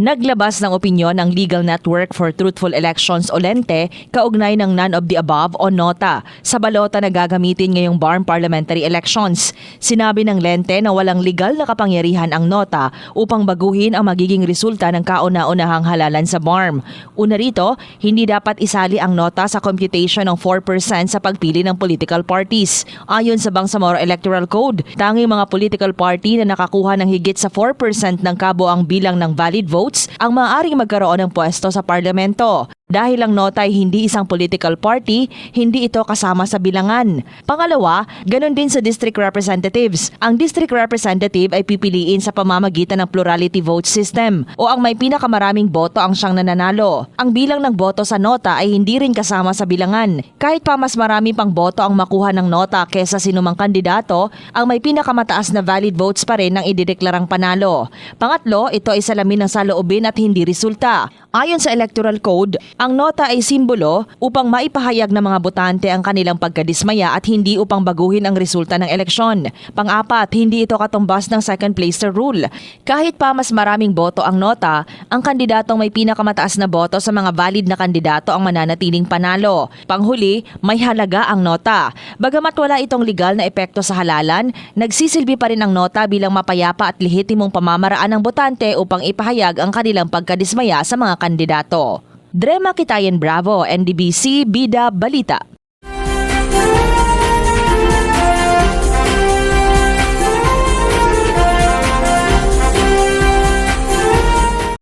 Naglabas ng opinyon ang Legal Network for Truthful Elections o LENTE kaugnay ng none of the above o NOTA sa balota na gagamitin ngayong BARM parliamentary elections. Sinabi ng LENTE na walang legal na kapangyarihan ang NOTA upang baguhin ang magiging resulta ng kauna-unahang halalan sa BARM. Una rito, hindi dapat isali ang NOTA sa computation ng 4% sa pagpili ng political parties. Ayon sa Bangsamoro Electoral Code, tanging mga political party na nakakuha ng higit sa 4% ng kabuang bilang ng valid votes ang maaaring magkaroon ng pwesto sa parlamento. Dahil ang nota ay hindi isang political party, hindi ito kasama sa bilangan. Pangalawa, ganun din sa district representatives. Ang district representative ay pipiliin sa pamamagitan ng plurality vote system o ang may pinakamaraming boto ang siyang nananalo. Ang bilang ng boto sa nota ay hindi rin kasama sa bilangan. Kahit pa mas marami pang boto ang makuha ng nota kesa sinumang kandidato, ang may pinakamataas na valid votes pa rin ang idideklarang panalo. Pangatlo, ito ay salamin ng saloobin at hindi resulta. Ayon sa Electoral Code, ang nota ay simbolo upang maipahayag ng mga botante ang kanilang pagkadismaya at hindi upang baguhin ang resulta ng eleksyon. Pang-apat, hindi ito katumbas ng second placer rule. Kahit pa mas maraming boto ang nota, ang kandidatong may pinakamataas na boto sa mga valid na kandidato ang mananatiling panalo. Panghuli, may halaga ang nota. Bagamat wala itong legal na epekto sa halalan, nagsisilbi pa rin ang nota bilang mapayapa at lehitimong pamamaraan ng botante upang ipahayag ang kanilang pagkadismaya sa mga kandidato. Drema Kitayan Bravo, NDBC, Bida, Balita.